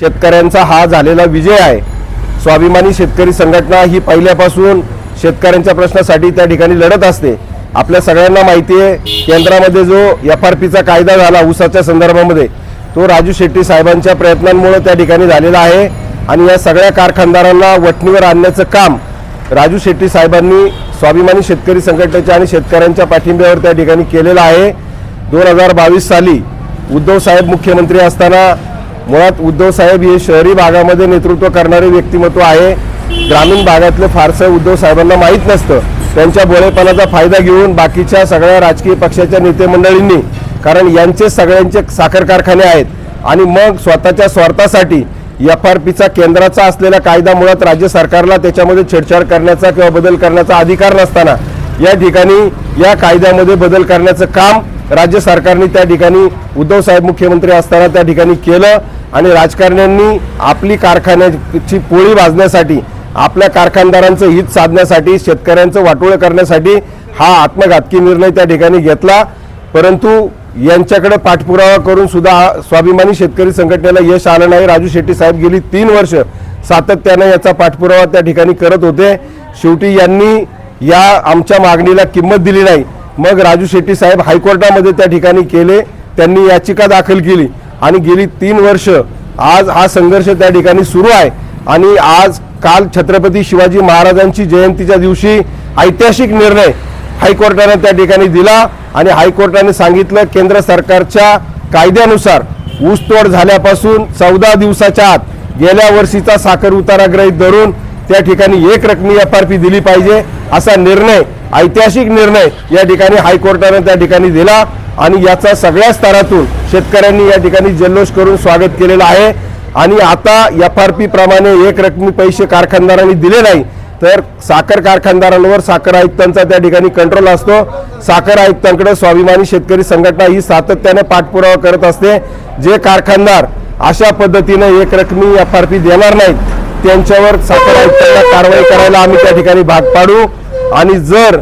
शेतकऱ्यांचा हा झालेला विजय आहे. स्वाभिमानी शेतकरी संघटना ही पहिल्यापासून शेतकऱ्यांच्या प्रश्नासाठी त्या ठिकाणी लढत असते. आपल्या सगळ्यांना माहिती आहे केंद्रामध्ये जो एफ आर पीचा कायदा झाला ऊसाच्या संदर्भामध्ये तो राजू शेट्टी साहेबांच्या प्रयत्नांमुळे त्या ठिकाणी झालेला आहे. आणि या सगळ्या कारखानदारांना वटणीवर आणण्याचं काम राजू शेट्टी साहेबांनी स्वाभिमानी शेतकरी संघटनेच्या आणि शेतकऱ्यांच्या पाठिंब्यावर त्या ठिकाणी केलेलं आहे. दोन हजार बावीस साली उद्धव साहेब मुख्यमंत्री असताना मुळात उद्धव साहेब हे शहरी भागामध्ये नेतृत्व करणारे व्यक्तिमत्व आहे. ग्रामीण भागातलं फारसं उद्धव साहेबांना माहीत नसतं. त्यांच्या बोळेपणाचा फायदा घेऊन बाकीच्या सगळ्या राजकीय पक्षाच्या नेते मंडळींनी कारण यांचे सगळ्यांचे साखर कारखाने आहेत. आणि मग स्वतःच्या स्वार्थासाठी एफ आर पीचा केंद्राचा असलेला कायदा मुळात राज्य सरकारला त्याच्यामध्ये छेडछाड करण्याचा किंवा बदल करण्याचा अधिकार नसताना या ठिकाणी या कायद्यामध्ये बदल करण्याचं काम राज्य सरकारने त्या ठिकाणी उद्धव साहेब मुख्यमंत्री असताना त्या ठिकाणी केलं. आणि राजकारण्यांनी आपली कारखान्याची पोळी भाजण्यासाठी आपल्या कारखानदारांचं हित साधण्यासाठी शेतकऱ्यांचं वाटोळं करण्यासाठी हा आत्मघातकी निर्णय त्या ठिकाणी घेतला. परंतु यांच्याकडे पाठपुरावा करून सुद्धा स्वाभिमानी शेतकरी संघटनेला यश आलं नाही. राजू शेट्टी साहेब गेली तीन वर्ष सातत्यानं याचा पाठपुरावा त्या ठिकाणी करत होते. शेवटी यांनी या आमच्या मागणीला किंमत दिली नाही. मग राजू शेट्टी साहेब हायकोर्टामध्ये त्या ठिकाणी केले. त्यांनी याचिका दाखल केली. आणि गेली तीन वर्ष आज हा संघर्ष त्या ठिकाणी सुरू आहे. आणि आज काल छत्रपती शिवाजी महाराजांची जयंतीच्या दिवशी ऐतिहासिक निर्णय हायकोर्टाने त्या ठिकाणी दिला. आणि हायकोर्टाने सांगितलं केंद्र सरकारच्या कायद्यानुसार ऊसतोड झाल्यापासून चौदा दिवसाच्या आत गेल्या वर्षीचा साखर उतारा ग्रहित धरून त्या ठिकाणी एक रकमी एफ आर पी दिली पाहिजे असा निर्णय ऐतिहासिक निर्णय या ठिकाणी हायकोर्टाने त्या ठिकाणी दिला. आणि याचा सगळ्या स्तरातून शेतकऱ्यांनी या ठिकाणी जल्लोष करून स्वागत केलेलं आहे. आणि आता एफ आर पी प्रमाणे एक रकमी पैसे कारखानदारांनी दिले नाही तर साखर कारखानदारांवर साखर आयुक्तांचा त्या ठिकाणी कंट्रोल असतो. साखर आयुक्तांकडे स्वाभिमानी शेतकरी संघटना ही सातत्याने पाठपुरावा करत असते. जे कारखानदार अशा पद्धतीने एक रकमी एफ आर पी देणार नाहीत त्यांच्यावर साखर आयुक्तांना कारवाई करायला आम्ही त्या ठिकाणी भाग पाडू. आणि जर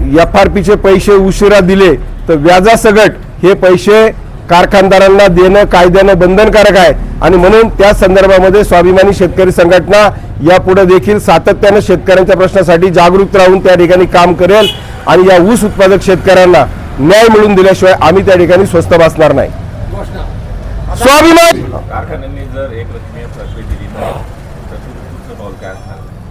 एफ आर पीचे पैसे उशिरा दिले तर व्याजासकट हे पैसे कारखानदारांना देणं कायद्यानं बंधनकारक आहे. आणि म्हणून त्या संदर्भामध्ये स्वाभिमानी शेतकरी संघटना यापुढे देखील सातत्यानं शेतकऱ्यांच्या प्रश्नासाठी जागरूक राहून त्या ठिकाणी काम करेल आणि या ऊस उत्पादक शेतकऱ्यांना न्याय मिळवून दिल्याशिवाय आम्ही त्या ठिकाणी स्वस्त बसणार नाही. स्वाभिमान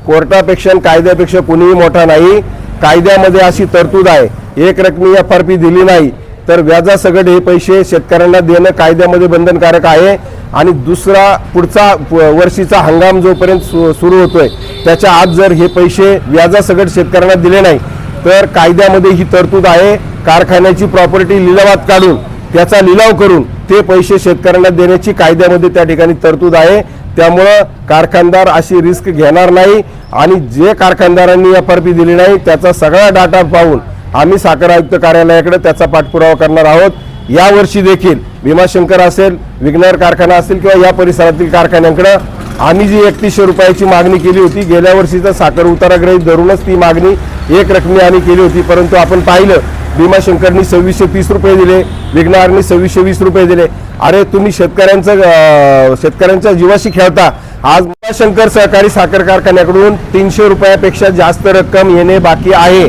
कोर्टापेक्षा कायद्यापेक्षा कुणीही मोठा नाही. कायद्यामध्ये अशी तरतूद आहे. एक रकमी एफ आर पी दिली नाही तर व्याजासकट हे पैसे शेतकऱ्यांना देणं कायद्यामध्ये बंधनकारक आहे. आणि दुसरा पुढचा वर्षीचा हंगाम जोपर्यंत सु- सुरू होतोय त्याच्या आत जर हे पैसे व्याजासकट शेतकऱ्यांना दिले नाही तर कायद्यामध्ये ही तरतूद आहे. कारखान्याची प्रॉपर्टी लिलावात काढून त्याचा लिलाव करून ते पैसे शेतकऱ्यांना देण्याची कायद्यामध्ये त्या ठिकाणी तरतूद आहे. त्यामुळं कारखानदार अशी रिस्क घेणार नाही. आणि जे कारखानदारांनी एफ आर पी दिली नाही त्याचा सगळा डाटा पाहून आम्ही साखर आयुक्त कार्यालयाकडे त्याचा पाठपुरावा करणार आहोत. यावर्षी देखील भीमाशंकर असेल विघ्नर कारखाना असेल किंवा या परिसरातील कारखान्यांकडे आम्ही जी एकतीसशे रुपयाची मागणी केली होती गेल्या वर्षीचा साखर उताराग्रही धरूनच ती मागणी एक रकमी आम्ही केली होती. परंतु आपण पाहिलं भीमाशंकरनी सव्वीसशे तीस रुपये दिले विघ्नारनी सव्वीसशे वीस रुपये दिले. अरे तुम्ही शेतकऱ्यांचं शेतकऱ्यांच्या जीवाशी खेळता. आज शंकर सहकारी साखर कारखान्याकडून तीनशे रुपयापेक्षा जास्त रक्कम येणे बाकी आहे.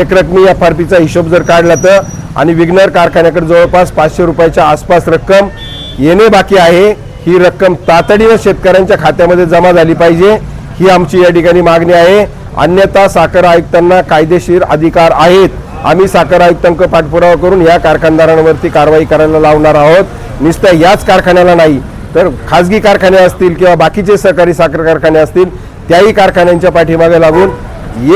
एक रकमी एफ आर पीचा हिशोब जर काढला तर आणि विघ्नर कारखान्याकडे जवळपास पाचशे रुपयाच्या आसपास रक्कम येणे बाकी आहे. ही रक्कम तातडीनं शेतकऱ्यांच्या खात्यामध्ये जमा झाली पाहिजे. ही आमची या ठिकाणी मागणी आहे. अन्यथा साखर आयुक्तांना कायदेशीर अधिकार आहेत. आम्ही साखर आयुक्तांक पाठपुरावा करून या कारखानदारांवरती कारवाई करायला लावणार आहोत. नुसत्या याच कारखान्याला नाही तर खाजगी कारखाने असतील किंवा बाकीचे सहकारी साखर कारखाने असतील त्याही कारखान्यांच्या पाठीमागे लागून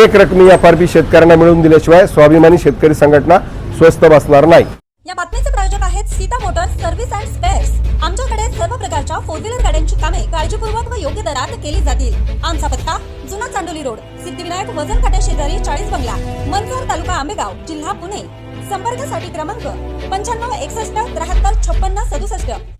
एक रकमी या आर शेतकऱ्यांना मिळवून दिल्याशिवाय स्वाभिमानी शेतकरी संघटना स्वस्त बसणार नाही. या बातमीचे प्रायोजक आहेत Sita motors service and spares आमच्याकडे सर्व प्रकारच्या फोर व्हीलर गाड्यांची कामे काळजीपूर्वक व योग्य दरात केली जातील. आमचा पत्ता जुना चांडोली रोड सिद्धिविनायक वजन काट्या शेजारी चाळीस बंगला मनसर तालुका आंबेगाव जिल्हा पुणे. संपर्कासाठी क्रमांक पंच्याण्णव एकसष्ट त्र्याहत्तर छप्पन्न सदुसष्ट.